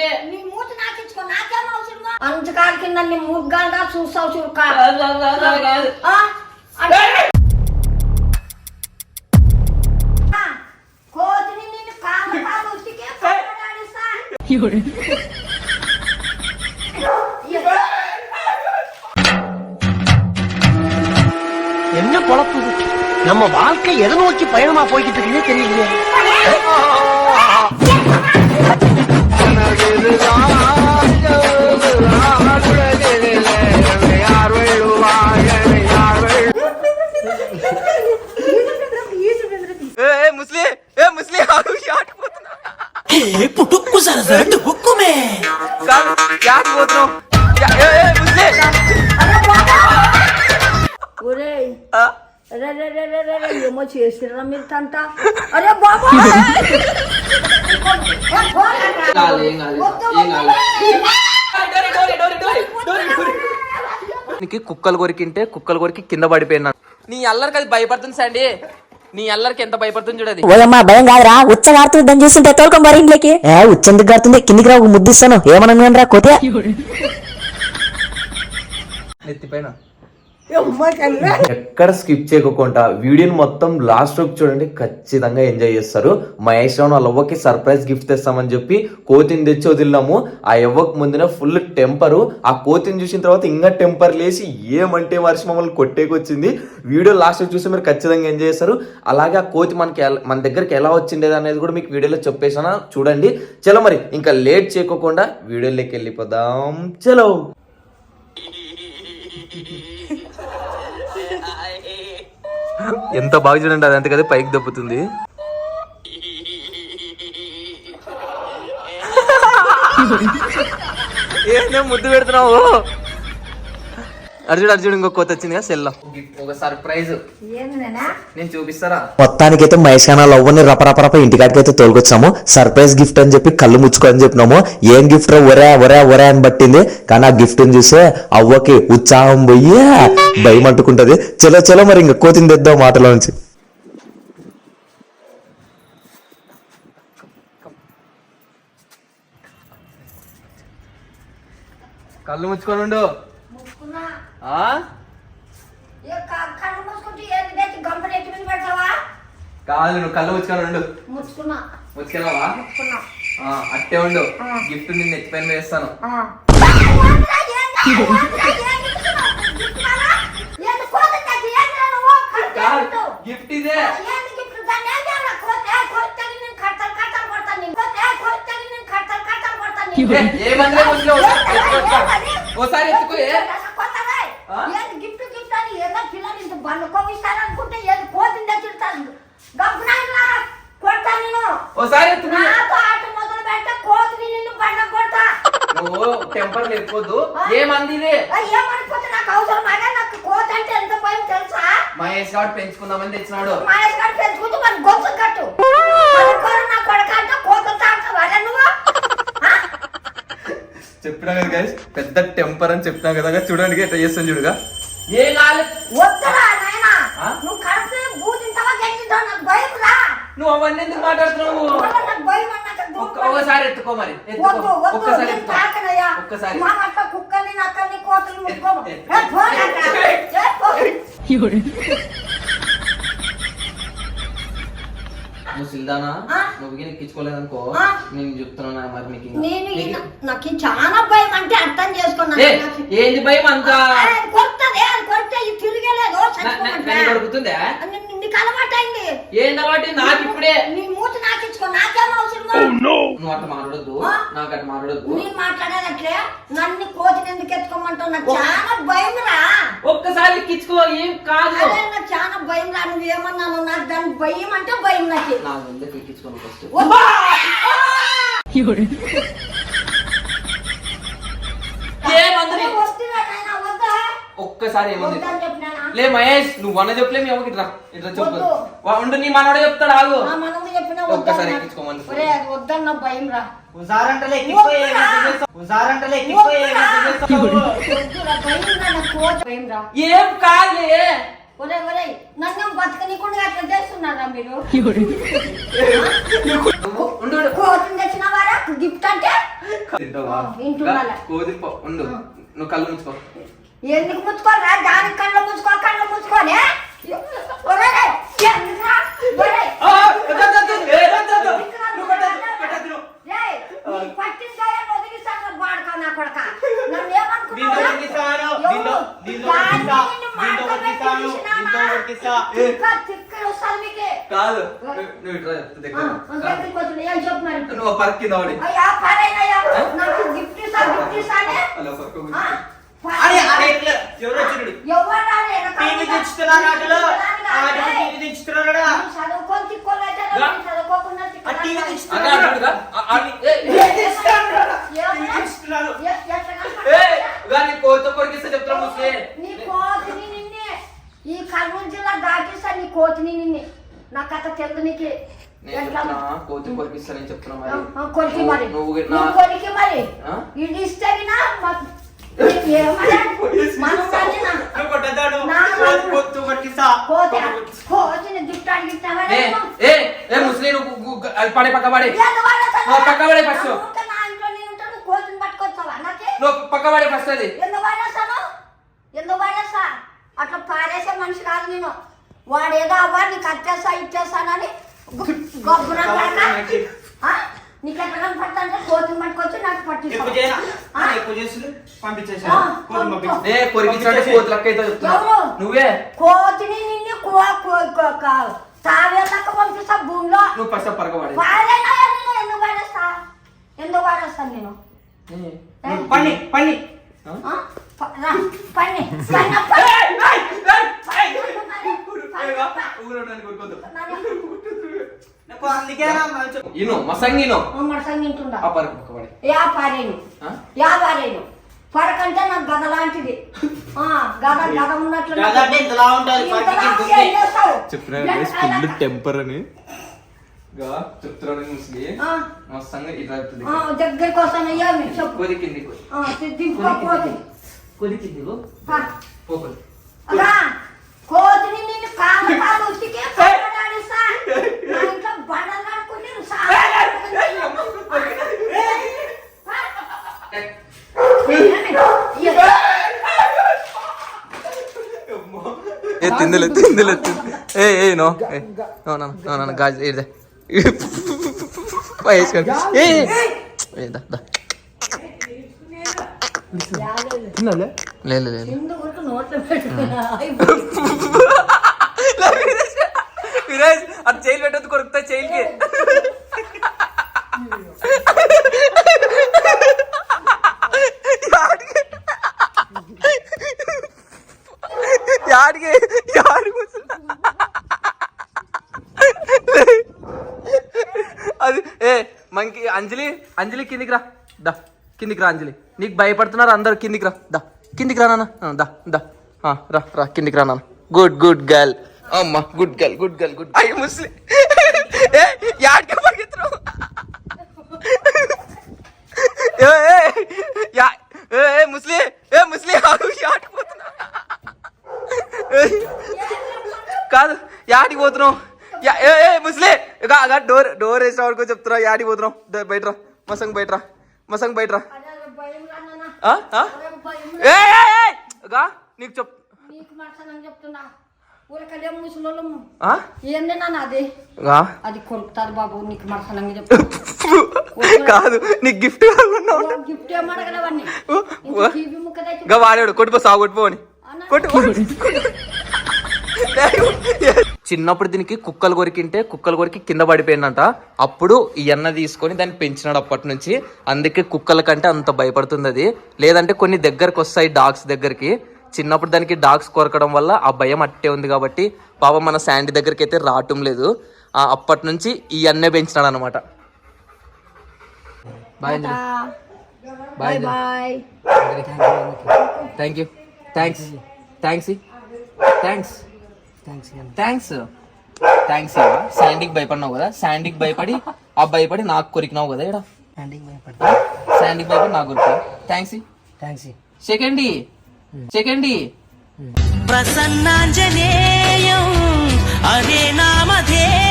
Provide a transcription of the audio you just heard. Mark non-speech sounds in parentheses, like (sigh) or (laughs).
ఇప్పుడే నీ మూతి నాకించుకో నాకేం అవసరమా అంచకాల కింద నీ ముగ్గాలుగా చూస్తావు చురుక కాదు, కాదు, కాదు, కాదు, కాదు. ఆ? అంటే- ఆ, కోతిని నిన్ను కాలు కాలు ఉతికే పక్కడాడిస్తా. என்ன பொழப்பு இது? நம்ம வாழ்க்கை எதை நோக்கி பயணமா போய்கிட்டு இருக்குன்னே தெரியலையே ఒరేయ్ అరే రే రే రే రే రే, ఏమో చేసిర్రా మీరు తంట. అరే బాబా. (laughs) కుక్కలు కొరికింటే కుక్కలు కొరికి కింద పడిపోయినా. నీ అల్లరికి అది భయపడుతుంది సండి. నీ అల్లరికి ఎంత భయపడుతుంది చూడది ఓయమ్మా భయం కాదురా. ఉచ్చ గారుతుంది దాన్ని చూస్తుంటే తోలుకొని మరి ఇంట్లోకి. ఏ ఉచ్చెందుకు గారుతుంది? కిందికి రా ముద్దిస్తాను ఏమన్నా రా కొతే నెత్తిపైన ఎమ్మకల్లా. ఎక్కడ స్కిప్ చేయకుండా వీడియోని మొత్తం లాస్ట్ వరకు చూడండి ఖచ్చితంగా ఎంజాయ్ చేస్తారు. మహేష్ రావు వాళ్ళ అవ్వకి సర్ప్రైజ్ గిఫ్ట్ తెస్తామని చెప్పి కోతిని తెచ్చి వదిలినాము. ఆ అవ్వకు ముందున ఫుల్ టెంపరు ఆ కోతిని చూసిన తర్వాత ఇంకా టెంపర్ లేసి ఏమంటే వర్షం మమ్మల్ని కొట్టేకొచ్చింది. వీడియో లాస్ట్ వరకు చూస్తే మీరు ఖచ్చితంగా ఎంజాయ్ చేస్తారు. అలాగే ఆ కోతి మనకి ఎలా- మన దగ్గరికి ఎలా వచ్చిండేది అనేది కూడా మీకు వీడియోలో చెప్పేసాను చూడండి. చలో మరి ఇంకా లేట్ చేయకోకుండా వీడియోలోకి వెళ్ళిపోదాం. చలో. (laughs) ఎంత బాగా చూడండి అది అంతే కదా పైకి దప్పుతుంది ఏందో ముద్దు పెడుతున్నావు. అర్జుడు అర్జుడు ఇంకో కొత్త వచ్చింది కదా సెల్ ఒక సర్ప్రైజ్ నేనా? చూపిస్తారా? మొత్తానికైతే మహేష్ ఖానా లవ్వని రపరపరప ఇంటికాడికైతే తోలుకొచ్చాము. సర్ప్రైజ్ గిఫ్ట్ అని చెప్పి కళ్ళు ముచ్చుకో అని చెప్పినాము. ఏం గిఫ్ట్ రా? ఒరే ఒరే ఒరే అని పట్టింది. కానీ ఆ గిఫ్ట్ని చూసే అవ్వకి ఉత్సాహం పోయి భయం అంటుకుంటది. చలో చలో మరి ఇంకా కోతిని తెద్దాం మాటలో నుంచి కళ్ళు ముచ్చుకొని ఉండు. కాదు నువ్వు కళ్ళు ముచ్చుకొని ఉండు ముచ్చుకెళ్ళవా అట్టే ఉండు. గిఫ్ట్ నిన్ను ఎత్తిపైన వేస్తాను. గిఫ్ట్ ఇదే. ఏం ఏ నేను నేను. ఏ నేను నేను. ఏ- ముసలి ఒకసారి ఎత్తుకో. ఏంది? ఓసారి ఎత్తుకో ఏ? అసలు కొత్తగా. ఆ? అని ఏదో పిల్లలు ఇంత బండ్లు కోవిస్తారనుకుంటే ఏది తెచ్చిడతాను గబ్బునాయినా కొడతాను నేను. ఓసారి నాతో ఆట మొదలు పెట్ట కోతిని నిన్ను బండ కొడతా. నువ్వు టెంపర్ లేకపోద్దు ఏమంది ఇదే ఆ, ఏమనుకోతే నాకు అవసరం? అదే నాకు కోతి అంటే ఎంత భయం తెలుసా? మహేష్ గారు పెంచుకుందామని తెచ్చినాడు. మహేష్ గారు పెంచుకుంటూ మన గొంతు కట్టు. నా కొడక అంటే కోతులు తాగుతావు. అదే నువ్వు? ఆ? చెప్పినా కదా గైస్ పెద్ద టెంపర్ అని చెప్పినా కదా చూడండి ఎట్లా చేస్తాను చూడుగా. ఏ కాలే వద్దురా నాయనా. ఆ? నువ్వు కడుపు బూతింటావా గెంటింటావా నాకు భయం రా. నువ్వు అవన్నీ ఎందుకు మాట్లాడుతున్నావు? మళ్ళా నాకు భయం అన్నాక ఒక్క- దూరం ఒకసారి ఎత్తుకో మరి ఒక్కసారి ఒక్కసారి. మా అట్లా కుక్కల్ని నక్కల్ని కోతలు ముట్టుకోము. నువ్వు సిల్దానా? ఆ? నువ్వు గిన్నె ఎక్కించుకోలేదనుకో? నేను చెప్తున్నా మరి నీకు. నేను నీకు- చాలా భయం అంటే అర్థం చేసుకున్నాను ఏ, ఏంది భయం అంతా కొడుతుంది అది కొడితే ఇది తిరిగేలేదు నా- నా- నన్ను కొడుకుతుందా నీకు అలవాటు అయింది. ఏంది అలవాటు? నాకు ఇప్పుడే. నీ మూతి నాకించుకో నాకేం అవసరమా నువ్వు అట్లా మాట్లాడొద్దు? నాకు అట్లా మాట్లాడొద్దు. నేను మాట్లాడేదట్లే నన్ను కోతిని ఎందుకు ఎత్తుకోమంటావు? నాకు చాలా భయం రా. ఒక్కసారి ఎక్కించుకో ఏం కాదు. అదే నాకు చాలా భయం రా. నువ్వు ఏమన్నాను నాకు దాని భయం అంటే భయం నాకు. నా ముందుకు ఎక్కించుకోను ఫస్ట్ వద్దు. ఏమంది వద్దురా నాయనా, వద్దా? ఒక్కసారి ఏమంది? లే మహేష్ నువ్వు అన్న చెప్పలే మీ అమ్మకి ఇట్లా ఇట్లా చెప్పు. ఉండు నీ మనోడే చెప్తాడు ఆగు. ఒక్కసారి. ఎక్కించుకోమని. వద్దన్న భయం రా. ఉసారంటలే ఉసారంటలే. ఏం కాదులే. ఒరే, ఒరే, నన్ను బతకనీకుండా అట్లా చేస్తున్నారా మీరు? నువ్వు ఉండు ఉండు. కోతిని తెచ్చినవారా? గిఫ్ట్ అంటే? ఉండు. నువ్వు కళ్ళు ముచ్చుకో ఎందుకు ముచ్చుకోరా దానికి కళ్ళు ముచ్చుకో కళ్ళు ముచ్చుకోనే. కాదు నువ్వు- నువ్వు ఇట్రా చెప్తా ఆ, దగ్గర దగ్గరికి వదిలే, ఏం చెప్పు మరి? నువ్వు నాకు గిఫ్ట్ ఇస్తా, గిఫ్ట్ ఇస్తానే? అరే అరే ఎవరు నాకు టీవీ తెచ్చుతున్నారు ఆటలు. ఆటలు. టీవీ చదువుకోకుండా ఆ టీవీ కనపడుతుందా? గాని కోత కొరికిస్తే చెప్తా ముస్లి. నీ కోతిని నిన్నే ఈ కర్నూలు జిల్లా దాటిస్తా నీ కోతిని నిన్నే. నా కథ తెలుగు నీకు. నేను చెప్తున్నా కోతి కొరికిస్తానని చెప్తున్నా మరి. కొరికి మరి. నువ్వు కొరికి మరి? ఇది ఇస్తే మా- పడే పక్క పడే. పక్క పడే ఫస్ట్. నువ్వు పక్క పడే ఫస్ట్ అది. అట్లా మనిషి కాదు నేను. వాడు ఏదో అవ్వ నీకు అచ్చేస్తా ఇచ్చేస్తానని (laughs) నీకు కనపడతా అంటే కోతిని పట్టుకొచ్చి నాకు ఎక్కువ చేయనా? ఆ? ఎక్కువ చేసి పంపించేసి ఆ, కోతి పంపించి. ఏ కొరికించాలంటే కోతి లెక్క అయితే చెప్తున్నా. ఎవరు? నువ్వే. కోతిని నిన్ను కో తావేళ్ళక పంపిస్తా భూమిలో. నువ్వు ఫస్ట్ పరక పడే పాడేనా నేను ఎందుకు పాడేస్తా ఎందుకు పాడేస్తాను నేను? ఏ? పని పని ఆ? ప- రా, పని పని పని నాకు అందుకే నా మంచి- ఇను మసంగిను. మడసంగి తింటుండా ఆ పరక పడే యా పారేను. ఆ? యా పారేను. పరకంటే నాకు గద లాంటిది. ఆ, గద గద ఉన్నట్లు గద అంటే ఇంతలా టెంపర్ అని. చెప్తున్నాను ముస్లి. ఆ, మస్తంగా ఇట్లా చెప్తుంది. ఆ, దగ్గరికి వస్తాను ఏమి చెప్పు. కోది కింది కోది ఆ, దింపుకోపోతే కోది కింది పో. పో కోది. అలా కోతిని నిన్ను కాలు కాలు ఉతికి ఏ తిందులే తిందులే ఏ ఏ నో ఏ, నో నో నో నో గాజ్ ఇదే వేసుకోండి ఏ ఏ, దా దా తినాలే లేదు లేదు విరాజ్ అది చైల్ పెట్టద్దు కొరుకుతా చైల్కి యాడికి యాడికి కూర్చున్నా అది ఏ మనకి అంజలి అంజలి కిందికి రా దా కిందికి రా అంజలి నీకు భయపడుతున్నారు అందరు కిందికి రా దా కిందికి రా నాన్న ఆ, దా దా రా రా కిందికి రా నాన్న గుడ్ గుడ్ గర్ల్ అమ్మ good girl good girl good అయ్యి ముస్లి ఏ యాడికి పరిగెత్తున్నావు ఏ ఏ, ఏ ఏ, ముస్లి ఏ ముస్లి యాడికి కాదు యాడికి పోతున్నావు? ఏ ముస్లే డోర్ డోర్ వేసిన వాడుకో చెప్తున్నా యాడికి పోతున్నావు? బయటరా మసంగ్ బయటరా మసంగ్ బయటరా! ఇక నీకు చెప్ నీకు అది? బాబు కాదు నీకు గిఫ్ట్ గిఫ్ట్ ఏమడగలవన్నీ వాడాడు కొట్టిపో సాగు కొట్టిపో అని. కొట్టు చిన్నప్పుడు దీనికి కుక్కలు కొరికింటే కుక్కలు కొరికి కింద పడిపోయిందంట. అప్పుడు ఈ అన్న తీసుకొని దాన్ని పెంచినాడు అప్పటి నుంచి. అందుకే కుక్కల కంటే అంత భయపడుతుంది అది. లేదంటే కొన్ని దగ్గరకు వస్తాయి డాగ్స్ దగ్గరికి. చిన్నప్పుడు దానికి డాగ్స్ కొరకడం వల్ల ఆ భయం అట్టే ఉంది కాబట్టి పాప మన శాండీ దగ్గరికి అయితే రావటం లేదు. ఆ అప్పటి నుంచి ఈ అన్నే పెంచినాడు అనమాట bye bye bye thank you thanks thanks thanks thanks thanks శాండీకి భయపడినావు కదా? శాండీకి భయపడి ఆ భయపడి నాకు కొరికినావు కదా ఇక్కడ శాండీకి భయపడి. నాకు కొరికి thanks thanks second second Prasannanjaneyam అదే నామధేయం.